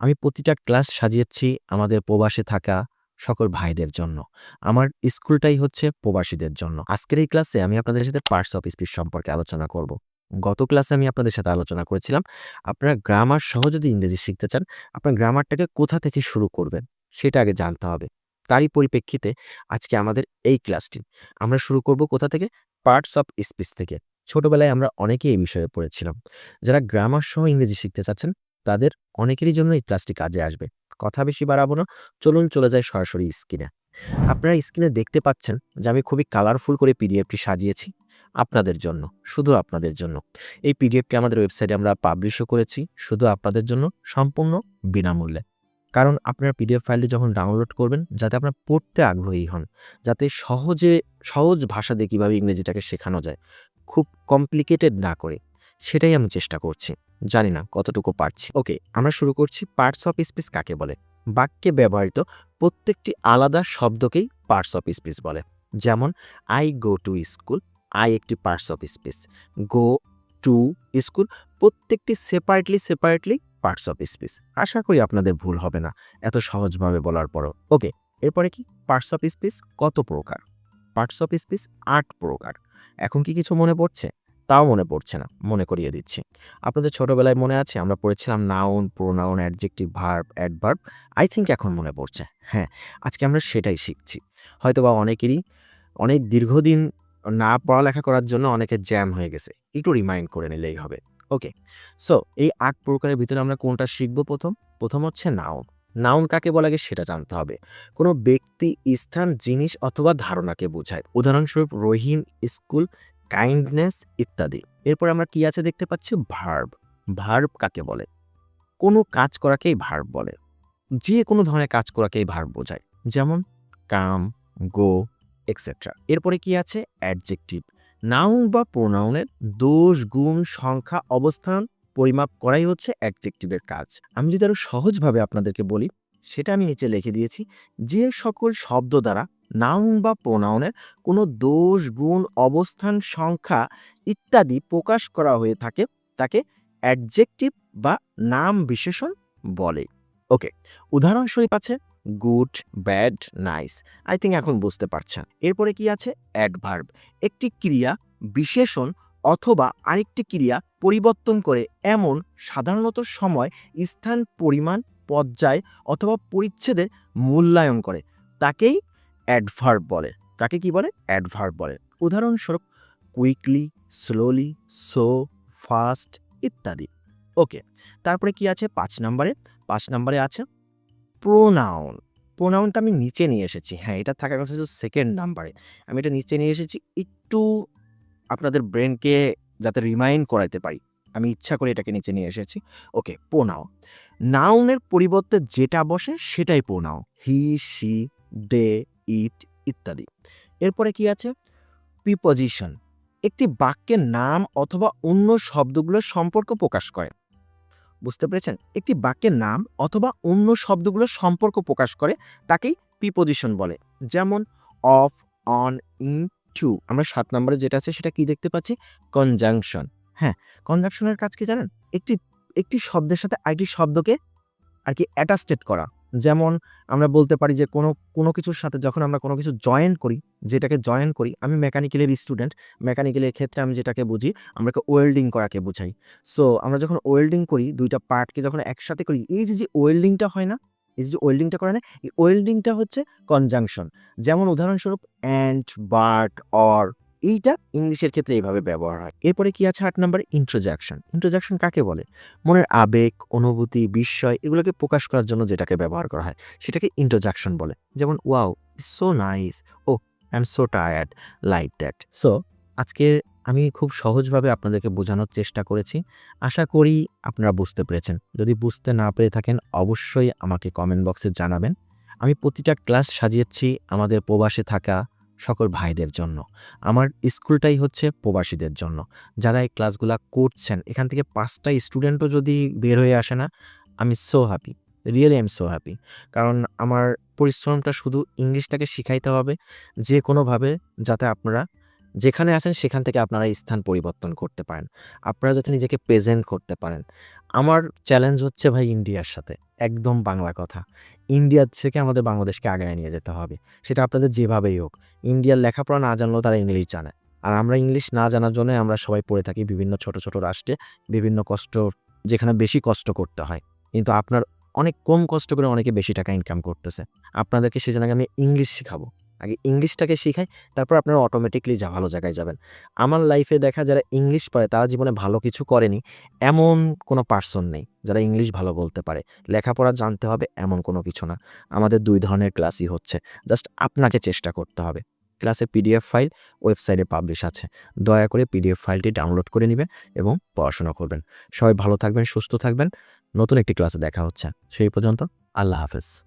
আমি প্রতিটা ক্লাস সাজিয়েছি আমাদের প্রবাসে থাকা সকল ভাইদের জন্য। আমার স্কুলটাই হচ্ছে প্রবাসীদের জন্য। আজকের এই ক্লাসে আমি আপনাদের সাথে পার্টস অফ স্পিচ সম্পর্কে আলোচনা করব। গত ক্লাসে আমি আপনাদের সাথে আলোচনা করেছিলাম, আপনারা গ্রামার সহ যদি ইংরেজি শিখতে চান, আপনার গ্রামারটাকে কোথা থেকে শুরু করবেন, সেটা আগে জানতে হবে। তারই পরিপ্রেক্ষিতে আজকে আমাদের এই ক্লাসটি। আমরা শুরু করব কোথা থেকে? পার্টস অফ স্পিচ থেকে। ছোটবেলায় আমরা অনেকেই এই বিষয়ে পড়েছিলাম। যারা গ্রামার সহ ইংরেজি শিখতে চাচ্ছেন, তাদের অনেকেরই জন্য এই ক্লাসটি কাজে আসবে। কথা বেশি বাড়াবো না, চলুন চলে যায় সরাসরি স্ক্রিনে। আপনারা স্ক্রিনে দেখতে পাচ্ছেন যে আমি খুবই কালারফুল করে পিডিএফটি সাজিয়েছি আপনাদের জন্য, শুধু আপনাদের জন্য। এই পিডিএফটি আমাদের ওয়েবসাইটে আমরা পাবলিশও করেছি শুধু আপনাদের জন্য সম্পূর্ণ বিনামূল্যে। কারণ আপনারা পিডিএফ ফাইলটি যখন ডাউনলোড করবেন, যাতে আপনারা পড়তে আগ্রহী হন, যাতে সহজে সহজ ভাষা দিয়ে কীভাবে ইংরেজিটাকে শেখানো যায়, খুব কমপ্লিকেটেড না করে, সেটাই আমি চেষ্টা করছি। জানি না কতটুকু পারছি। ওকে, আমরা শুরু করছি পার্টস অফ স্পিচ কাকে বলে? বাক্যে ব্যবহৃত প্রত্যেকটি আলাদা শব্দকেই পার্টস অফ স্পিচ বলে। যেমন I go to school, I একটি parts of speech. Go to school প্রত্যেকটি separately separately parts of speech. আশা করি আপনাদের ভুল হবে না এত সহজভাবে বলার পরও। ওকে, এরপরে কি পার্টস অফ স্পিচ কত প্রকার? পার্টস অফ স্পিচ ৮ প্রকার। এখন কি কিছু মনে পড়ছে? তাও মনে পড়ছে না, মনে করিয়ে দিচ্ছি। আপনাদের ছোটবেলায় মনে আছে আমরা পড়েছিলাম noun, pronoun, adjective, verb, adverb. I think এখন মনে পড়ছে। হ্যাঁ, আজকে আমরা সেটাই শিখছি। হয়তোবা অনেকেরই অনেক দীর্ঘদিন না পড়ালেখা করার জন্য অনেকে জ্যাম হয়ে গেছে। একটু রিমাইন্ড করে নিলেই হবে। ওকে, সো এই ৮ প্রকারের ভিতরে আমরা কোনটা শিখব প্রথম? প্রথম হচ্ছে নাউন। নাউন কাকে বলা লাগে সেটা জানতে হবে। কোনো ব্যক্তি, স্থান, জিনিস অথবা ধারণাকে বোঝায়। উদাহরণস্বরূপ রহিম, স্কুল, কাইন্ডনেস ইত্যাদি। এরপর আমরা কি আছে দেখতে পাচ্ছি ভার্ব। ভার্ব কাকে বলে? কোনো কাজ করাকেই ভার্ব বলে। যে কোনো ধরনের কাজ করাকেই ভার্ব বোঝায়। যেমন কাম, গো এক্সেট্রা। এরপরে কি আছে অ্যাডজেক্টিভ। নাউন বা প্রোনাউনের দোষ, গুণ, সংখ্যা, অবস্থান পরিমাপ করাই হচ্ছে অ্যাডজেক্টিভের কাজ। আমি যদি আরও সহজভাবে আপনাদেরকে বলি, সেটা আমি নিচে লিখে দিয়েছি। যে সকল শব্দ দ্বারা নাউন বা প্রোনাউনের কোনো দোষ, গুণ, অবস্থান, সংখ্যা ইত্যাদি প্রকাশ করা হয়ে থাকে, তাকে অ্যাডজেক্টিভ বা নাম বিশেষণ বলে। ওকে, উদাহরণস্বরূপ আছে good, bad, nice. I think এখন বুঝতে পারছেন। এরপরে কি আছে অ্যাডভার্ব। একটি ক্রিয়া, বিশেষণ অথবা আরেকটি ক্রিয়া পরিবর্তন করে এমন সাধারণত সময়, স্থান, পরিমাণ, পর্যায় অথবা পরিচ্ছেদে মূল্যায়ন করে, তাকেই অ্যাডভার্ব বলে। তাকে কি বলে? অ্যাডভার্ব বলে। উদাহরণস্বরূপ কুইকলি, স্লোলি, সো, ফাস্ট ইত্যাদি। ওকে, তারপরে কি আছে পাঁচ নম্বরে? পাঁচ নম্বরে আছে প্রোনাউন। প্রোনাউনটা আমি নিচে নিয়ে এসেছি। হ্যাঁ, এটা থাকার কথা ছিল সেকেন্ড নাম্বারে। আমি এটা নিচে নিয়ে এসেছি একটু আপনাদের ব্রেনকে যাতে রিমাইন্ড করাইতে পারি। আমি ইচ্ছা করে এটাকে নিচে নিয়ে এসেছি। Okay, pronoun. নাউনের পরিবর্তে যেটা বসে সেটাই প্রোনাউন। হি, সি দে, ইট ইত্যাদি। এরপরে কি আছে প্রিপজিশন। একটি বাক্যের নাম অথবা অন্য শব্দগুলোর সম্পর্ক প্রকাশ করে। বুঝতে পেরেছেন? একটি বাক্যের নাম অথবা অন্য শব্দগুলোর সম্পর্ক প্রকাশ করে, তাকেই প্রিপজিশন বলে। যেমন অফ, অন, ইন, টু। আমরা সাত নম্বরে যেটা আছে সেটা কি দেখতে পাচ্ছি? কনজাংশন। হ্যাঁ, কনজাংশনের কাজ কি জানেন? একটি একটি শব্দের সাথে আরেকটি শব্দকে আর কি অ্যাটাস্টেড করা। যেমন আমরা বলতে পারি যে কোনো কোনো কিছুর সাথে যখন আমরা কোনো কিছু জয়েন করি, যেটাকে জয়েন করি, আমি মেকানিক্যালের স্টুডেন্ট। মেকানিক্যালের ক্ষেত্রে আমি যেটাকে বুঝি, আমরাকে ওয়েল্ডিং করাকে বোঝাই। সো আমরা যখন ওয়েল্ডিং করি, দুইটা পার্টকে যখন একসাথে করি, এই যে, যে ওয়েল্ডিংটা হয় না? এই যে, ওয়েল্ডিংটা করে না? এই ওয়েল্ডিংটা হচ্ছে কনজাংশন। যেমন উদাহরণস্বরূপ অ্যান্ড, বাট, অর এইটা ইংলিশের ক্ষেত্রে এইভাবে ব্যবহার হয়। এরপরে কি আছে আট নম্বরে? ইন্ট্রোজাকশন। ইন্ট্রোজাকশন কাকে বলে? মনের আবেগ, অনুভূতি, বিস্ময় এগুলোকে প্রকাশ করার জন্য যেটাকে ব্যবহার করা হয়, সেটাকে ইন্ট্রোজাকশন বলে। যেমন wow! So nice. Oh! I am so tired. Like that. So আজকে আমি খুব সহজভাবে আপনাদেরকে বোঝানোর চেষ্টা করেছি। আশা করি আপনারা বুঝতে পেরেছেন। যদি বুঝতে না পেরে থাকেন অবশ্যই আমাকে কমেন্ট বক্সে জানাবেন। আমি প্রতিটা ক্লাস সাজিয়েছি আমাদের প্রবাসে থাকা সকল ভাইদের জন্য। আমার স্কুলটাই হচ্ছে প্রবাসীদের জন্য। যারা এই ক্লাসগুলো করছেন, এখান থেকে পাঁচটা স্টুডেন্টও যদি বের হয়ে আসে না, আমি so happy. Really I am so happy. কারণ আমার পরিশ্রমটা শুধু ইংলিশটাকে শিখাইতে হবে যে কোনোভাবে যাতে আপনারা যেখানে আছেন সেখান থেকে আপনারা স্থান পরিবর্তন করতে পারেন। আপনারা যাতে নিজেকে প্রেজেন্ট করতে পারেন। আমার চ্যালেঞ্জ হচ্ছে ভাই ইন্ডিয়ার সাথে। একদম বাংলা কথা। ইন্ডিয়ার থেকে আমাদের বাংলাদেশকে আগায় নিয়ে যেতে হবে। সেটা আপনাদের যেভাবেই হোক। ইন্ডিয়ার লেখাপড়া না জানলেও তারা ইংলিশ জানে। আর আমরা ইংলিশ না জানার জন্য আমরা সবাই পড়ে থাকি বিভিন্ন ছোট ছোট রাষ্ট্রে। বিভিন্ন কষ্ট, যেখানে বেশি কষ্ট করতে হয়। কিন্তু আপনার অনেক কম কষ্ট করে অনেকে বেশি টাকা ইনকাম করতেছে। আপনাদেরকে সেজন্য আগে আমি ইংলিশ শেখাবো। আগে ইংলিশটাকে শিখাই, তারপর আপনারা অটোমেটিকলি যা ভালো জায়গায় যাবেন। আমার লাইফে দেখা যারা ইংলিশ পারে তারা জীবনে ভালো কিছু করেনি, এমন কোনো পার্সন নেই যারা ইংলিশ ভালো বলতে পারে। লেখাপড়া জানতে হবে এমন কোনো কিছু না। আমাদের দুই ধরনের ক্লাসই হচ্ছে। জাস্ট আপনাকে চেষ্টা করতে হবে। ক্লাসে পিডিএফ ফাইল ওয়েবসাইটে পাবলিশ আছে। দয়া করে পিডিএফ ফাইলটি ডাউনলোড করে নেবেন এবং পড়াশোনা করবেন। সবাই ভালো থাকবেন, সুস্থ থাকবেন। নতুন একটি ক্লাসে দেখা হচ্ছে। সেই পর্যন্ত আল্লাহ হাফেজ।